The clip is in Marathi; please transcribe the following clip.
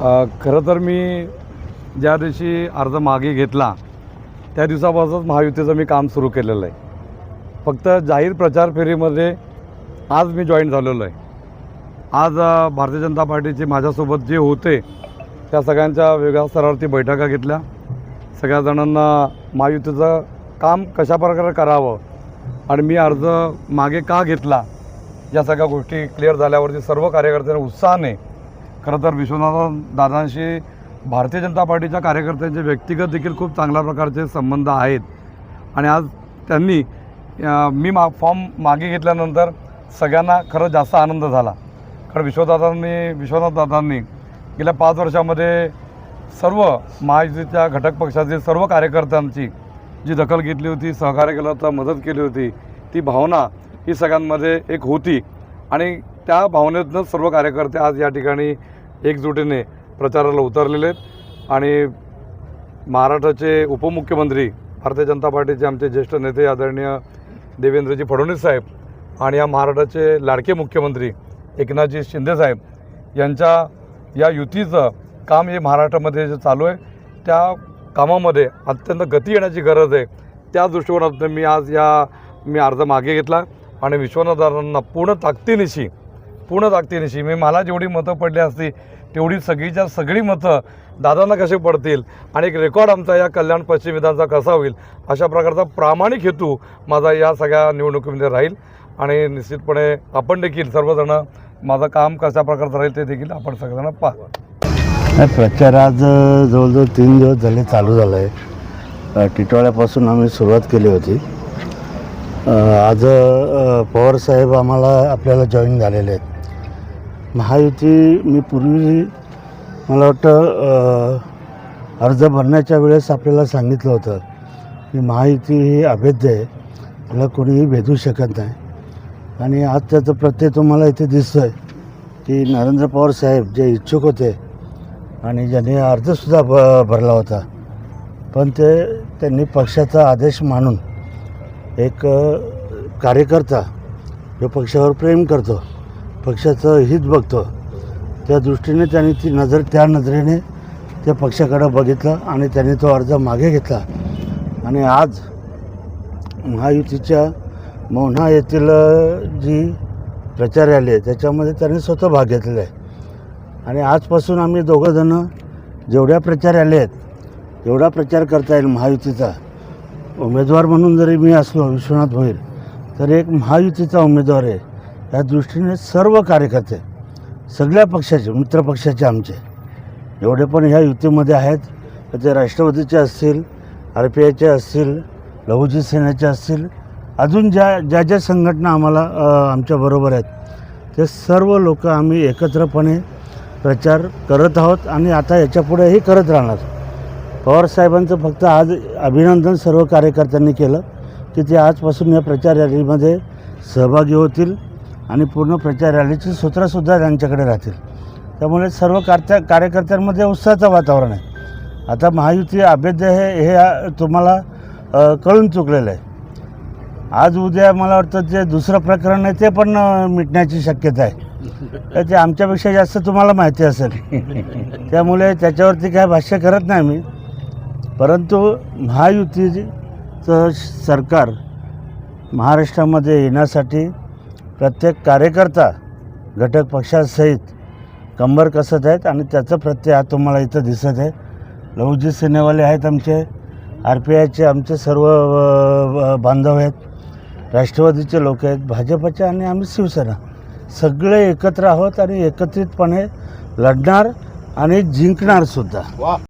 खरं तर मी ज्या दिवशी अर्ज मागे घेतला त्या दिवसापासूनच महायुतीचं मी काम सुरू केलेलं आहे. फक्त जाहीर प्रचार फेरीमध्ये आज मी जॉईन झालेलो आहे. आज भारतीय जनता पार्टीचे माझ्यासोबत जे होते त्या सगळ्यांच्या वेगळ्या स्तरावरती बैठका घेतल्या. सगळ्या जणांना महायुतीचं काम कशा प्रकारे करावं आणि मी अर्ज मागे का घेतला या सगळ्या गोष्टी क्लिअर झाल्यावरती सर्व कार्यकर्त्यांना उत्साहाने खरं तर विश्वनाथ दादांशी भारतीय जनता पार्टीच्या कार्यकर्त्यांचे व्यक्तिगत देखील खूप चांगल्या प्रकारचे संबंध आहेत. आणि आज त्यांनी मी मा फॉर्म मागे घेतल्यानंतर सगळ्यांना खरं जास्त आनंद झाला. कारण विश्वदादांनी विश्वनाथ दादांनी गेल्या पाच वर्षामध्ये सर्व महायुतीच्या घटक पक्षातील सर्व कार्यकर्त्यांची जी दखल घेतली होती सहकार्य केलं होतं मदत केली होती ती भावना ही सगळ्यांमध्ये एक होती. आणि त्या भावनेतूनच सर्व कार्यकर्ते आज या ठिकाणी एकजुटीने प्रचाराला उतरलेले आहेत. आणि महाराष्ट्राचे उपमुख्यमंत्री भारतीय जनता पार्टीचे आमचे ज्येष्ठ नेते आदरणीय देवेंद्रजी फडणवीस साहेब आणि या महाराष्ट्राचे लाडके मुख्यमंत्री एकनाथजी शिंदेसाहेब यांच्या या युतीचं काम हे महाराष्ट्रामध्ये जे चालू आहे त्या कामामध्ये अत्यंत गती येण्याची गरज आहे. त्या दृष्टिकोनातून मी आज या मी अर्ज मागे घेतला आणि विश्वनाथांना पूर्ण ताकदीनिशी पूर्ण ताकदीनिशी मी मला जेवढी मतं पडली असती तेवढी सगळीच्या सगळी मतं दादांना कसे पडतील? आणि एक रेकॉर्ड आमचा या कल्याण पश्चिम विधानचा कसा होईल? अशा प्रकारचा प्रामाणिक हेतू माझा या सगळ्या निवडणुकीमध्ये राहील. आणि निश्चितपणे आपण देखील सर्वजणं माझं काम कशा प्रकारचं राहील ते देखील आपण सगळेजण पाहा. प्रचार आज जवळजवळ तीन दिवस झाले चालू झालं आहे टिटवाळ्यापासून आम्ही सुरुवात केली होती. आज पवारसाहेब आम्हाला आपल्याला जॉईन झालेले आहेत. महायुती मी पूर्वी मला वाटतं अर्ज भरण्याच्या वेळेस आपल्याला सांगितलं होतं की महायुती ही अभेद्य आहे त्याला कोणीही भेदू शकत नाही. आणि आज त्याचं प्रत्यय तुम्हाला इथे दिसतो आहे की नरेंद्र पवार साहेब जे इच्छुक होते आणि ज्यांनी अर्जसुद्धा भ भरला होता पण ते त्यांनी पक्षाचा आदेश मानून एक कार्यकर्ता जो पक्षावर प्रेम करतो पक्षाचं हित बघतो. त्या दृष्टीने त्यांनी ती नजर त्या नजरेने त्या पक्षाकडं बघितलं आणि त्यांनी तो अर्ज मागे घेतला. आणि आज महायुतीच्या मोहना येथील जी प्रचार आले आहे त्याच्यामध्ये त्यांनी स्वतः भाग घेतलेला आहे. आणि आजपासून आम्ही दोघंजणं जेवढ्या प्रचार आले आहेत एवढा प्रचार करता येईल महायुतीचा. उमेदवार म्हणून जरी मी असलो विश्वनाथ होईल तर एक महायुतीचा उमेदवार आहे. या दृष्टीने सर्व कार्यकर्ते सगळ्या पक्षाचे मित्रपक्षाचे आमचे एवढे पण ह्या युतीमध्ये आहेत. ते राष्ट्रवादीचे असतील आर पी आयचे असतील लघुजी सेनेचे असतील अजून ज्या ज्या ज्या संघटना आम्हाला आमच्याबरोबर आहेत ते सर्व लोक आम्ही एकत्रपणे प्रचार करत आहोत आणि आता याच्यापुढेही करत राहणार. पवारसाहेबांचं फक्त आज अभिनंदन सर्व कार्यकर्त्यांनी केलं की ते आजपासून या प्रचार रॅलीमध्ये सहभागी होतील. आणि पूर्ण प्रचार रॅलीची सूत्रंसुद्धा त्यांच्याकडे राहतील. त्यामुळे सर्व कार्य कार्यकर्त्यांमध्ये उत्साहाचं वातावरण आहे. आता महायुती अभेद्य हे हे तुम्हाला कळून चुकलेलं आहे. आज उद्या मला वाटतं जे दुसरं प्रकरण आहे ते पण मिटण्याची शक्यता आहे. तर ते आमच्यापेक्षा जास्त तुम्हाला माहिती असेल. त्यामुळे त्याच्यावरती काय भाष्य करत नाही मी. परंतु महायुतीचं सरकार महाराष्ट्रामध्ये येण्यासाठी प्रत्येक कार्यकर्ता घटक पक्षासहित कंबर कसत आहेत आणि त्याचं प्रत्यय हा तुम्हाला इथं दिसत आहे. लहुजी सिनेवाले आहेत आमचे आर पी आयचे आमचे सर्व बांधव आहेत राष्ट्रवादीचे लोक आहेत भाजपचे आणि आम्ही शिवसेना. सगळे एकत्र आहोत आणि एकत्रितपणे लढणार आणि जिंकणार सुद्धा.